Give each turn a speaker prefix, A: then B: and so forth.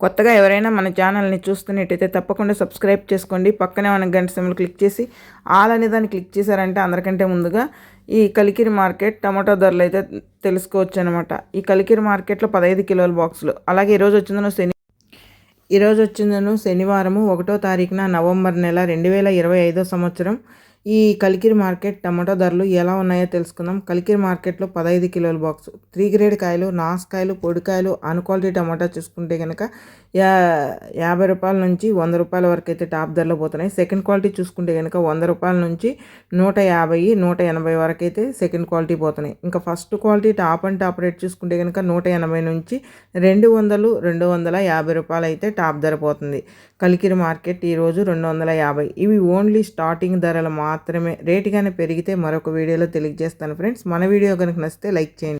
A: కొత్తగా ఎవరైనా మన ఛానల్ని చూస్తున్నట్టయితే తప్పకుండా సబ్స్క్రైబ్ చేసుకోండి. పక్కనే మన గంట సిమ్లు క్లిక్ చేసి ఆల్ అనే దాన్ని క్లిక్ చేశారంటే అందరికంటే ముందుగా ఈ కలికిరి మార్కెట్ టమాటో ధరలు అయితే తెలుసుకోవచ్చు అనమాట ఈ కలికిరి మార్కెట్లో పదహైదు కిలోల బాక్సులు. అలాగే ఈరోజు వచ్చిందను శని ఈరోజు వచ్చిందను శనివారము ఒకటో తారీఖున నవంబర్ నెల రెండు వేల ఇరవై ఐదో సంవత్సరం. ఈ కలికిరి మార్కెట్ టమాటో ధరలు ఎలా ఉన్నాయో తెలుసుకుందాం. కలికిరి మార్కెట్లో పదహైదు కిలోల బాక్స్. త్రీ గ్రేడ్ కాయలు నాసుకాయలు పొడికాయలు అన్ క్వాలిటీ టమాటా చూసుకుంటే కనుక యా యాభై రూపాయల నుంచి వంద రూపాయల వరకు అయితే టాప్ ధరలో పోతున్నాయి. సెకండ్ క్వాలిటీ చూసుకుంటే కనుక వంద రూపాయల నుంచి నూట యాభై నూట ఎనభై వరకు అయితే సెకండ్ క్వాలిటీ పోతున్నాయి. ఇంకా first quality top and top rate చూసుకుంటే కనుక నూట ఎనభై నుంచి రెండు వందలు రెండు వందల యాభై రూపాయలు అయితే టాప్ ధర పోతుంది. కలికిరి మార్కెట్ ఈరోజు రెండు వందల యాభై. ఇవి ఓన్లీ స్టార్టింగ్ ధరలు మాత్రమే. రేటు కానీ పెరిగితే మరొక వీడియోలో తెలియజేస్తాను ఫ్రెండ్స్. మన వీడియో కనుక నచ్చితే లైక్ చేయండి.